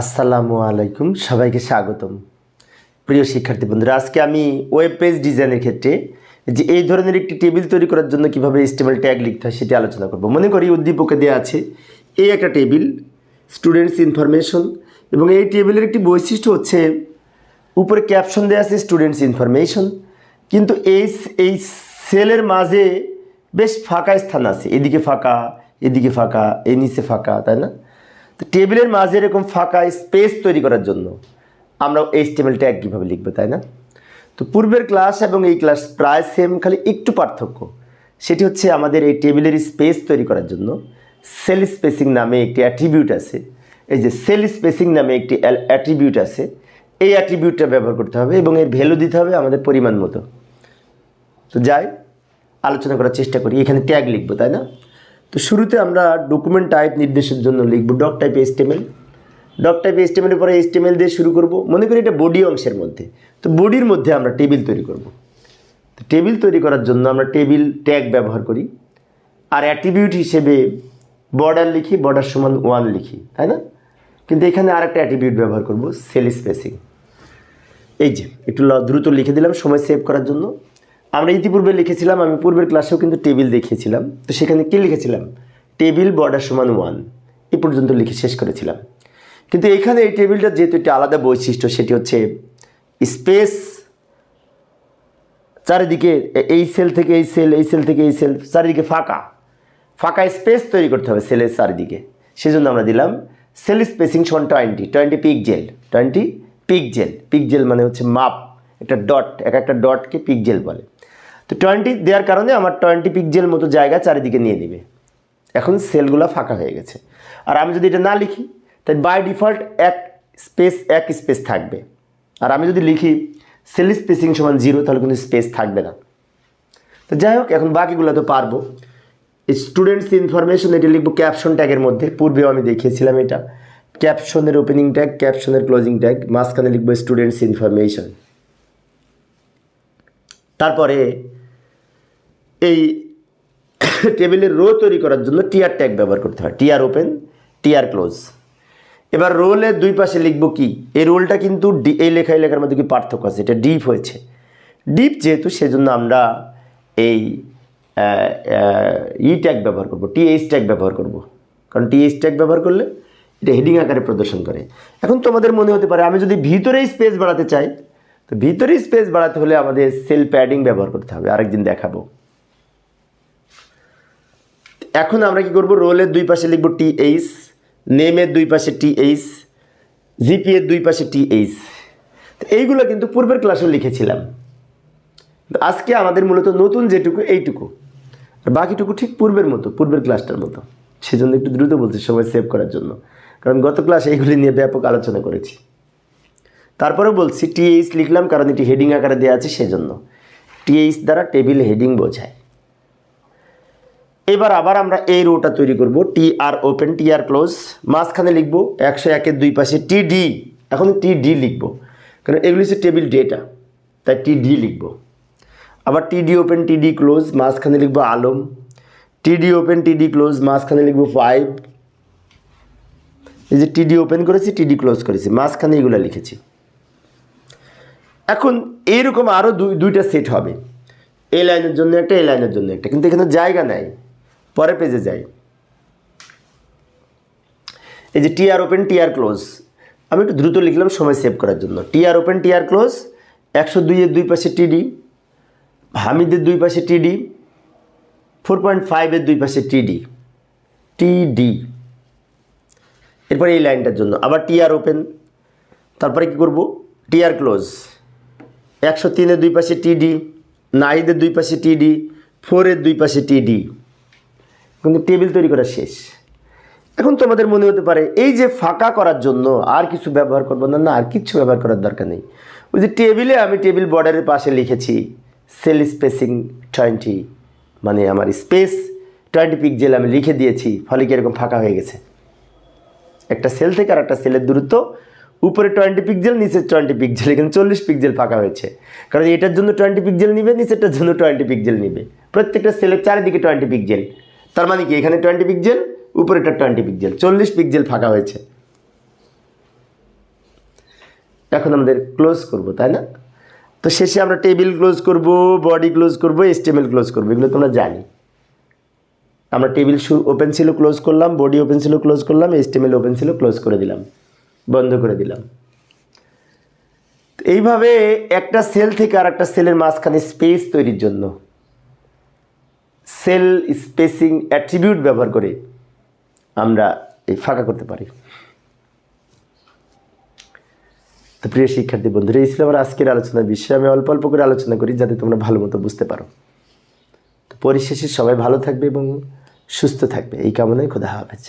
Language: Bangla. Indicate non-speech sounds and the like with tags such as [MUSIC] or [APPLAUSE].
আসসালামু আলাইকুম, সবাইকে স্বাগতম। প্রিয় শিক্ষার্থী বন্ধুরা, আজকে আমি ওয়েব পেজ ডিজাইনের ক্ষেত্রে যে এই ধরনের একটি টেবিল তৈরি করার জন্য কীভাবে এস্টিমেল ট্যাগ লিখতে হয় সেটি আলোচনা করব। মনে করি উদ্দীপকে দেওয়া আছে এই একটা টেবিল স্টুডেন্টস ইনফরমেশন এবং এই টেবিলের একটি বৈশিষ্ট্য হচ্ছে উপরে ক্যাপশন দেওয়া আছে স্টুডেন্টস ইনফরমেশন কিন্তু এই এই সেলের মাঝে বেশ ফাঁকা স্থান আছে। এদিকে ফাঁকা এদিকে ফাঁকা, এই নিচে ফাঁকা, তাই না? তো টেবিলের মাঝে এরকম ফাঁকা স্পেস তৈরি করার জন্য আমরা এই টেবিল ট্যাগ কীভাবে লিখব, তাই না? তো পূর্বের ক্লাস এবং এই ক্লাস প্রায় সেম খালি একটু পার্থক্য। সেটি হচ্ছে আমাদের এই টেবিলের স্পেস তৈরি করার জন্য সেল স্পেসিং নামে একটি অ্যাট্রিবিউট আছে। এই যে সেল স্পেসিং নামে একটি অ্যাট্রিবিউট আছে। এই অ্যাট্রিবিউটটা ব্যবহার করতে হবে এবং এর ভ্যালু দিতে হবে আমাদের পরিমাণ মতো। তো যাই, আলোচনা করার চেষ্টা করি। এখানে ট্যাগ লিখব, তাই না? তো শুরুতে আমরা ডকুমেন্ট টাইপ নির্দেশের জন্য লিখব doc type HTML doc type এস্টেমেলের পরে এস্টেমেল দিয়ে শুরু করব। মনে করি এটা বডি অংশের মধ্যে। তো বডির মধ্যে আমরা টেবিল তৈরি করব। তো টেবিল তৈরি করার জন্য আমরা টেবিল ট্যাগ ব্যবহার করি। আর অ্যাট্রিবিউট হিসেবে বর্ডার লিখি বর্ডার সমান ওয়ান লিখি, তাই না? কিন্তু এখানে আরেকটা অ্যাট্রিবিউট ব্যবহার করব সেল স্পেসিং এই যে, একটু দ্রুত লিখে দিলাম, সময় সেভ করার জন্য। আমরা ইতিপূর্বে লিখেছিলাম, আমি পূর্বের ক্লাসেও কিন্তু টেবিল দেখিয়েছিলাম। তো সেখানে কী লিখেছিলাম? টেবিল বর্ডার সমান ওয়ান। এ পর্যন্ত লিখে শেষ করেছিলাম। কিন্তু এখানে এই টেবিলটা যেহেতু একটি আলাদা বৈশিষ্ট্য, সেটি হচ্ছে স্পেস, চারিদিকে এই সেল থেকে এই সেল এই সেল থেকে এই সেল, চারিদিকে ফাঁকা। ফাঁকা স্পেস তৈরি করতে হবে সেলের চারিদিকে। সেজন্য আমরা দিলাম সেল স্পেসিং সমান twenty. Twenty pixel twenty pixel pixel মানে হচ্ছে মাপ। একটা ডট, এক একটা ডটকে পিকজেল বলে। তো টোয়েন্টি দেওয়ার কারণে আমার টোয়েন্টি পিকজেল মতো জায়গা চারিদিকে নিয়ে নেবে এখন সেলগুলো ফাঁকা হয়ে গেছে। আর আমি যদি এটা না লিখি তাই বাই ডিফল্ট এক স্পেস এক স্পেস থাকবে। আর আমি যদি লিখি সেল স্পেসিং সমান জিরো তাহলে কিন্তু স্পেস থাকবে না। তো যাই হোক, এখন বাকিগুলো তো পারব। স্টুডেন্টস ইনফরমেশন এটা লিখব ক্যাপশন ট্যাগের মধ্যে। পূর্বেও আমি দেখিয়েছিলাম এটা। ক্যাপশনের ওপেনিং ট্যাগ ক্যাপশনের ক্লোজিং ট্যাগ মাঝখানে লিখব স্টুডেন্টস ইনফরমেশন তারপরে এই [COUGHS] টেবিলের রো তৈরি করার জন্য টিআর ট্যাগ ব্যবহার করতে হয়। TR open TR close. এবার রোলের দুই পাশে লিখব কি? এই রোলটা কিন্তু ডি, এই লেখা, এই লেখার মধ্যে কি পার্থক্য আছে? এটা ডিপ হয়েছে। ডিপ যেহেতু, সেজন্য আমরা এই ই ট্যাগ ব্যবহার করব, টিএইচ ট্যাগ ব্যবহার করব। কারণ টিএইচ ট্যাগ ব্যবহার করলে এটা হেডিং আকারে প্রদর্শন করে। এখন তোমাদের মনে হতে পারে, আমি যদি ভিতরেই স্পেস বাড়াতে চাই, তো ভিতরেই স্পেস বাড়াতে হলে আমাদের সেল প্যাডিং ব্যবহার করতে হবে। আরেকদিন দেখাবো। এখন আমরা কি করব? রোলের দুই পাশে লিখব টি এইচ নেমের দুই পাশে টি এইচ জিপি এর দুই পাশে টি এইচ এইগুলো কিন্তু পূর্বের ক্লাসে লিখেছিলাম। আজকে আমাদের মূলত নতুন যেটুকু, এইটুকু। আর বাকিটুকু ঠিক পূর্বের মতো, পূর্বের ক্লাসটার মতো। সেজন্য একটু দ্রুত বলছি, সময় সেভ করার জন্য। কারণ গত ক্লাসে এইগুলি নিয়ে ব্যাপক আলোচনা করেছি। তারপরে বলছি টিএইচ লিখলাম, কারণ এটি হেডিং আকারে দেওয়া আছে, সেজন্য। টিএইচ দ্বারা টেবিল হেডিং বোঝায়। এবার আবার আমরা এই রোটা তৈরি করব টি আর ওপেন টি আর ক্লোজ মাঝখানে লিখব একশো একের দুই পাশে টি ডি এখন টি ডি লিখব, কারণ এগুলি হচ্ছে টেবিল ডেটা তাই টি ডি লিখব। আবার T D open T D close মাঝখানে লিখব Alam T D open T D close মাঝখানে লিখব ফাইভ এই যে টিডি ওপেন করেছি টিডি ক্লোজ করেছি, মাঝখানে এগুলো লিখেছি। এখন এইরকম আরও দুই, দুইটা সেট হবে এ লাইনের জন্য একটা এ লাইনের জন্য একটা, কিন্তু এখানে জায়গা নাই। পরে পেজে যাই। এই যে টিআর ওপেন টিআর ক্লোজ আমি একটু দ্রুত লিখলাম, সময় সেভ করার জন্য। টিআর ওপেন টিআর ক্লোজ একশো দুইয়ের দুই পাশে টিডি হামিদের দুই পাশে টিডি ফোর পয়েন্ট ফাইভের দুই পাশে টিডি টিডি এরপরে এই লাইনটার জন্য। আবার টিআর ওপেন তারপরে কি করব? টিআর ক্লোজ একশো তিনের দুই পাশে টিডি নাইদের দুই পাশে টিডি ফোরের দুই পাশে টিডি কিন্তু টেবিল তৈরি করা শেষ। এখন তোমাদের মনে হতে পারে, এই যে ফাঁকা করার জন্য আর কিছু ব্যবহার করব না না, আর কিছু ব্যবহার করার দরকার নেই। ওই যে টেবিলে আমি টেবিল বর্ডারের পাশে লিখেছি, সেল স্পেসিং টোয়েন্টি মানে আমার স্পেস টোয়েন্টি পিকজেল আমি লিখে দিয়েছি, ফলে কি এরকম ফাঁকা হয়ে গেছে? একটা সেল থেকে আর একটা সেলের দূরত্ব, উপরে টোয়েন্টি পিকজেল নিচে টোয়েন্টি পিকজেল এখানে চল্লিশ পিকজেল ফাঁকা হয়েছে। কারণ এটার জন্য টোয়েন্টি পিকজেল নিবে, নিচেরটার জন্য টোয়েন্টি পিকজেল নিবে। প্রত্যেকটা সেলের চারিদিকে টোয়েন্টি পিকজেল তার মানে কি? এখানে টোয়েন্টি পিকজেল উপরেটা টোয়েন্টি পিকজেল চল্লিশ পিকজেল ফাঁকা হয়েছে। এখন আমাদের ক্লোজ করব, তাই না? তো শেষে আমরা টেবিল ক্লোজ করব বডি ক্লোজ করব এস্টেমেল ক্লোজ করব, এগুলো তোমরা জানি। আমরা টেবিল ওপেন ছিল ক্লোজ করলাম বডি ওপেন ছিল ক্লোজ করলাম এস্টেমেল ওপেন ছিল ক্লোজ করে দিলাম, বন্ধ করে দিলাম। এইভাবে একটা সেল থেকে আর একটা সেলের মাঝখানে স্পেস তৈরির জন্য সেল স্পেসিং অ্যাট্রিবিউট ব্যবহার করে আমরা এই ফাঁকা করতে পারি। তো প্রিয় শিক্ষার্থী বন্ধুরা, এই ছিল আমার আজকের আলোচনার বিষয়ে। আমি অল্প অল্প করে আলোচনা করি যাতে তোমরা ভালো মতো বুঝতে পারো। তো পরিশেষে সবাই ভালো থাকবে এবং সুস্থ থাকবে। এই কামনায় খোদা হাফেজ।